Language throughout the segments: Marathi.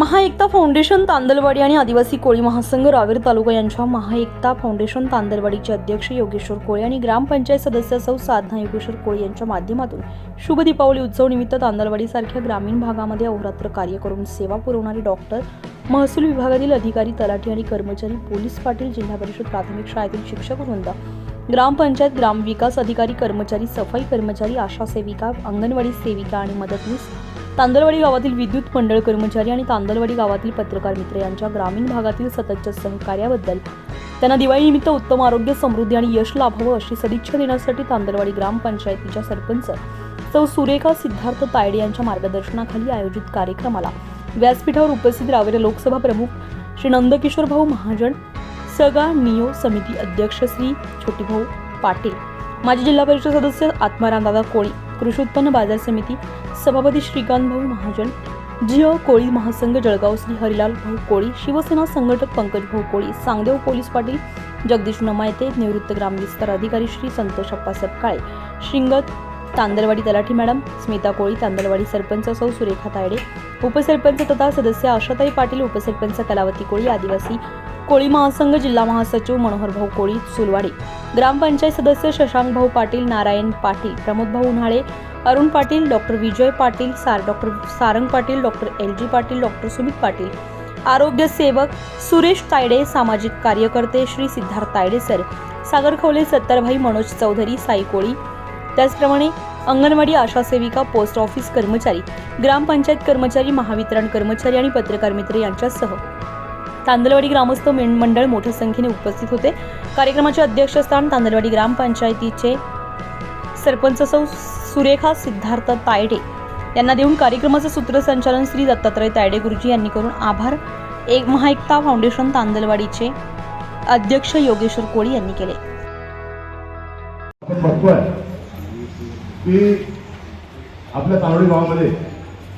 महाएकता फाउंडेशन तांदलवाडी आणि आदिवासी कोळी महासंघ रावेर तालुका यांच्या महाएकता फाउंडेशन तांदलवाडीचे अध्यक्ष योगेश्वर कोळे आणि ग्रामपंचायत सदस्य सौ साधना योगेश्वर कोळे यांच्या माध्यमातून शुभ दीपावली उत्सव निमित्त तांदलवाडीसारख्या ग्रामीण भागामध्ये अहोरात्र कार्य करून सेवा पुरवणारे डॉक्टर महसूल विभागातील अधिकारी तलाठी आणि कर्मचारी पोलीस पाटील जिल्हा परिषद प्राथमिक शाळेतील शिक्षक वृंद ग्रामपंचायत ग्रामविकास अधिकारी कर्मचारी सफाई कर्मचारी आशा सेविका अंगणवाडी सेविका आणि मदतनीस तांदलवाडी गावातील विद्युत मंडळ कर्मचारी आणि तांदलवाडी गावातील पत्रकार मित्र यांच्या ग्रामीण भागातील सततच्या सहकार्याबद्दल. त्यांना दिवाळीनिमित्त उत्तम आरोग्य समृद्धी आणि यश लाभावं अशी सदिच्छा देण्यासाठी तांदलवाडी ग्रामपंचायतीच्या सरपंच सौ सुरेखा सिद्धार्थ तायडे यांच्या मार्गदर्शनाखाली आयोजित कार्यक्रमाला व्यासपीठावर उपस्थित रावेर लोकसभा प्रमुख श्री नंदकिशोर भाऊ महाजन सगा नियो समिती अध्यक्ष श्री छोटीभाऊ पाटील माजी जिल्हा परिषद सदस्य आत्मारामदादा कोळी कृषी उत्पन्न बाजार समिती सभापती श्रीकांत भाऊ महाजन जिओ कोळी महासंघ जळगाव श्री हरिलाल भाऊ कोळी शिवसेना संघटक पंकज भाऊ कोळी सांगदेव पोलीस पाटील जगदीश नमायते निवृत्त ग्रामविस्तार अधिकारी श्री संतोष अप्पा सपकाळे शिंगत तांदलवाडी तलाठी मॅडम स्मिता कोळी तांदलवाडी सरपंच सौ सुरेखा तायडे उपसरपंच तथा सदस्य आशाताई पाटील उपसरपंच कलावती कोळी आदिवासी कोळी महासंघ जिल्हा महासचिव मनोहर भाऊ कोळी सुलवाडी. ग्रामपंचायत सदस्य शशांक भाऊ पाटील नारायण पाटील प्रमोद भाऊ Unhale Arun Patil doctor Vijay Patil sir doctor Sarang Patil doctor L G Patil doctor Sumit Patil. आरोग्य सेवक सुरेश तायडे सामाजिक कार्यकर्ते श्री सिद्धार्थ तायडे सर सागर खवले सत्तरभाई मनोज चौधरी साई कोळी. त्याचप्रमाणे अंगणवाडी आशा सेविका पोस्ट ऑफिस कर्मचारी ग्रामपंचायत कर्मचारी महावितरण कर्मचारी आणि पत्रकार मित्र यांच्यासह तांदलवाडी ग्रामस्थ मंडळ मोठ्या संख्येने उपस्थित होते. कार्यक्रमाचे अध्यक्षस्थान तांदलवाडी ग्रामपंचायतीचे सरपंच सौ सुरेखा सिद्धार्थ तायडे यांना देऊन कार्यक्रमाचं सूत्रसंचालन श्री दत्तात्रय तायडे गुरुजी यांनी करून आभार. एक महाएकता फाउंडेशन तांदलवाडीचे अध्यक्ष योगेश्वर कोळी यांनी केले. की आपल्या तारोडी गावामध्ये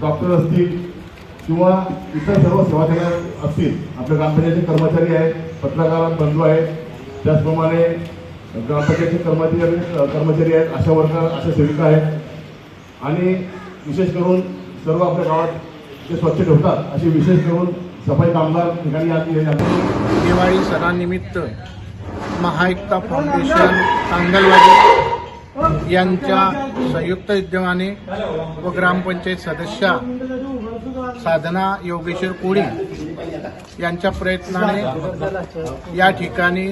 डॉक्टर असतील किंवा इतर सर्व सेवा असतील. आपल्या ग्रामपंचायतचे कर्मचारी आहेत पत्रकार बंधू आहेत. त्याचप्रमाणे ग्रामपंचायतचे कर्मचारी कर्मचारी आहेत अशा वर्कर अशा सेविका आहेत. आणि विशेष करून सर्व आपल्या गावात ते स्वच्छ ठेवतात अशी विशेष करून सफाई कामगार ठिकाणी दिवाळी सणानिमित्त महाएकता फाउंडेशन तांदलवाडी यांच्या संयुक्त विद्यमाने व ग्रामपंचायत सदस्या साधना योगेश्वर कोळी यांच्या प्रयत्नाने या ठिकाणी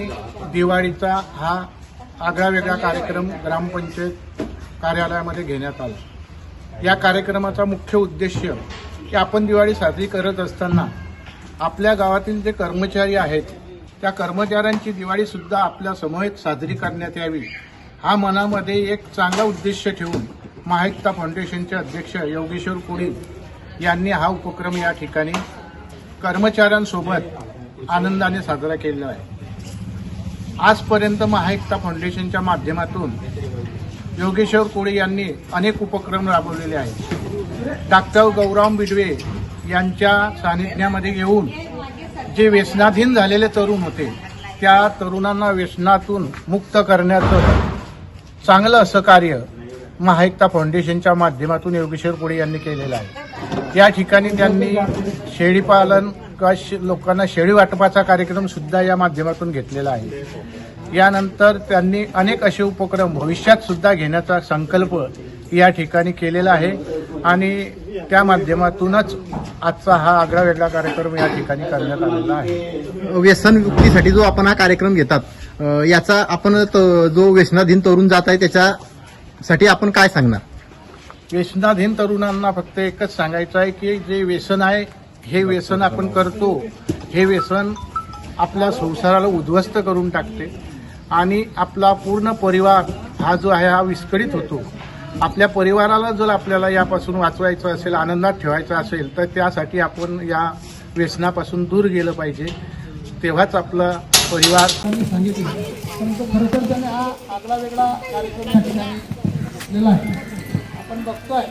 दिवाळीचा हा आगळा वेगळा कार्यक्रम ग्रामपंचायत कार्यालयामध्ये घेण्यात आला. या कार्यक्रमाचा मुख्य उद्देश की आपण दिवाळी साजरी करत असताना आपल्या गावातील जे कर्मचारी आहेत त्या कर्मचाऱ्यांची दिवाळीसुद्धा आपल्या समवेत साजरी करण्यात यावी हा मनामध्ये एक चांगला उद्देश ठेवून महायुक्ता फाउंडेशनचे अध्यक्ष योगेश्वर कोळी यांनी हा उपक्रम या ठिकाणी कर्मचाऱ्यांसोबत आनंदाने साजरा केलेला आहे. आजपर्यंत महायुक्ता फाउंडेशनच्या माध्यमातून योगेश्वर कोळी यांनी अनेक उपक्रम राबवलेले आहेत. डॉक्टर गौराम बिडवे यांच्या सानिध्यामध्ये येऊन जे व्यसनाधीन झालेले तरुण होते त्या तरुणांना व्यसनातून मुक्त करण्याचं चांगलं असं कार्य महायुक्ता फाउंडेशनच्या माध्यमातून योगेश्वर कोळी यांनी केलेलं आहे. या ठिकाणी त्यांनी शेळीपालन किंवा लोकांना शेळी वाटपाचा कार्यक्रम सुद्धा या माध्यमातून घेतलेला आहे. यानंतर त्यांनी अनेक असे उपक्रम भविष्यात सुद्धा घेण्याचा संकल्प या ठिकाणी केलेला आहे आणि त्या माध्यमातूनच आजचा हा आगळा वेगळा कार्यक्रम या ठिकाणी करण्यात आलेला आहे. व्यसन युक्तीसाठी जो आपण हा कार्यक्रम घेतात याचा आपण जो व्यसनाधीन तरुण जात आहे त्याच्यासाठी आपण काय सांगणार? व्यसनाधीन तरुणांना फक्त एकच सांगायचं आहे की जे व्यसन आहे हे व्यसन आपण करतो. हे व्यसन आपल्या संसाराला उद्ध्वस्त करून टाकते. आणि आपला पूर्ण परिवार हा जो आहे हा विस्कळीत होतो. आपल्या परिवाराला जर आपल्याला यापासून वाचवायचं असेल आनंदात ठेवायचं असेल तर त्यासाठी आपण या व्यसनापासून दूर गेलं पाहिजे. तेव्हाच आपला परिवार त्यांनी सांगितलं. परंतु खरं तर त्याने हा आगळा वेगळा कार्यक्रम आहे. आपण बघतोय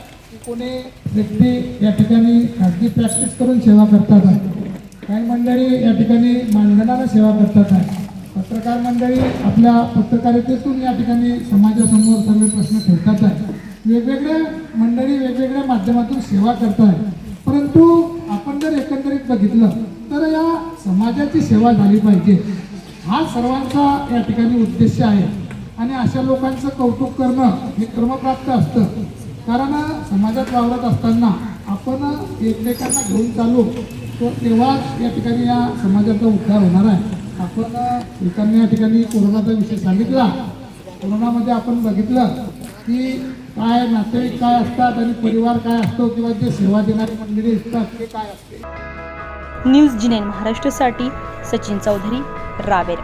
कोणी व्यक्ती या ठिकाणी खाजगी प्रॅक्टिस करून सेवा करतात आहे. काही मंडळी या ठिकाणी मानधनानं सेवा करतात आहे. पत्रकार मंडळी आपल्या पत्रकारितेतून या ठिकाणी समाजासमोर सर्व प्रश्न ठेवतात आहे. वेगवेगळ्या मंडळी वेगवेगळ्या माध्यमातून सेवा करतात परंतु आपण जर एकंदरीत बघितलं तर या समाजाची सेवा झाली पाहिजे. हा सर्वांचा या ठिकाणी उद्देश आहे. आणि अशा लोकांचं कौतुक करणं हे क्रमप्राप्त असतं. कारण समाजात वावरत असताना आपण एकमेकांना घेऊन चालू तर तेव्हाच या ठिकाणी या समाजाचा उद्धार होणार आहे. आपण एकाने या ठिकाणी कोरोनाचा विषय सांगितला. कोरोनामध्ये आपण बघितलं की काय नातेवाईक काय असतात आणि परिवार काय असतो किंवा जे सेवा देणारी मंडळी असतात ते काय असते? न्यूज जिनेन महाराष्ट्रासाठी सचिन चौधरी रावेर.